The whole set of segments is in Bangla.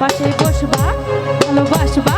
পাশে বসবা ভালোবাসবা।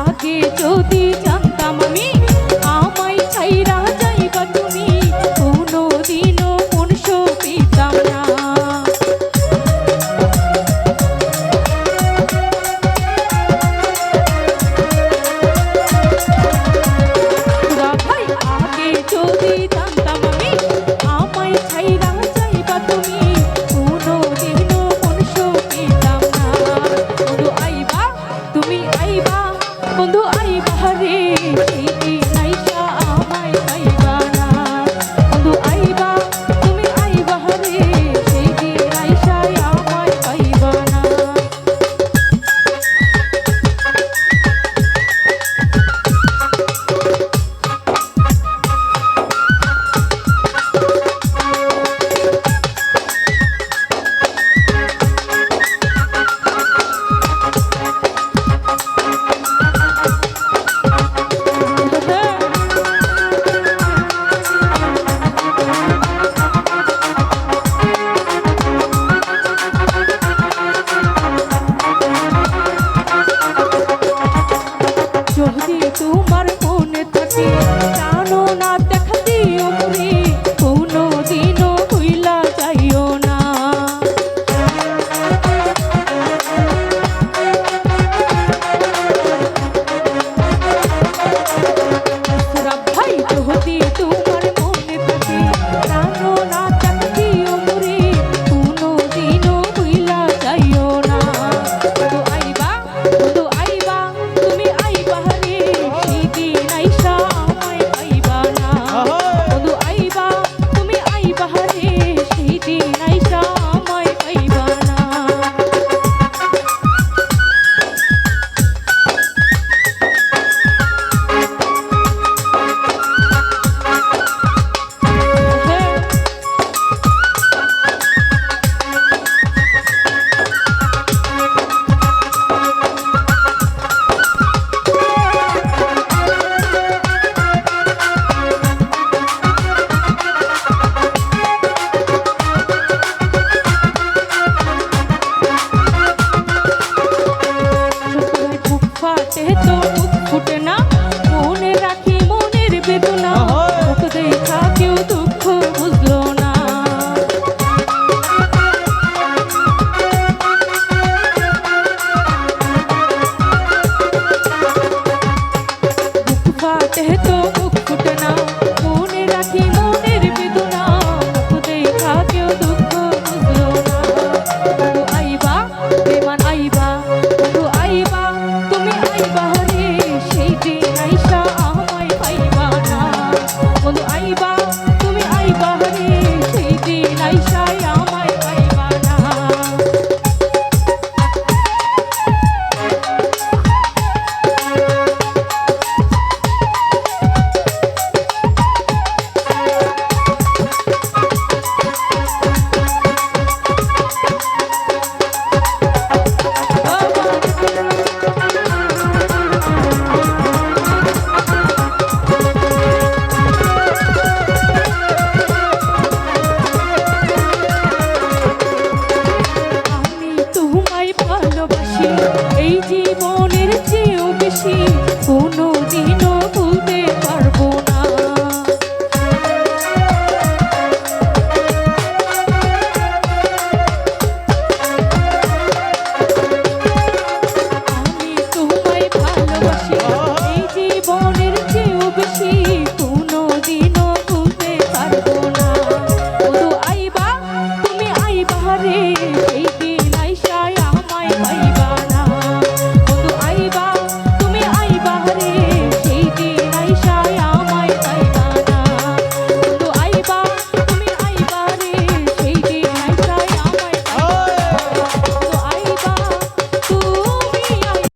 আগে যদি জানতাম আমি, আমায় চাইরা যাইবা তুমি, কোনোদিনও মন সপিতাম না। আগে যদি জানতাম আমি, আমায় চাইরা যাইবা তুমি, কোনোদিনও তুমি আইবা বন্ধু আই বাহারে।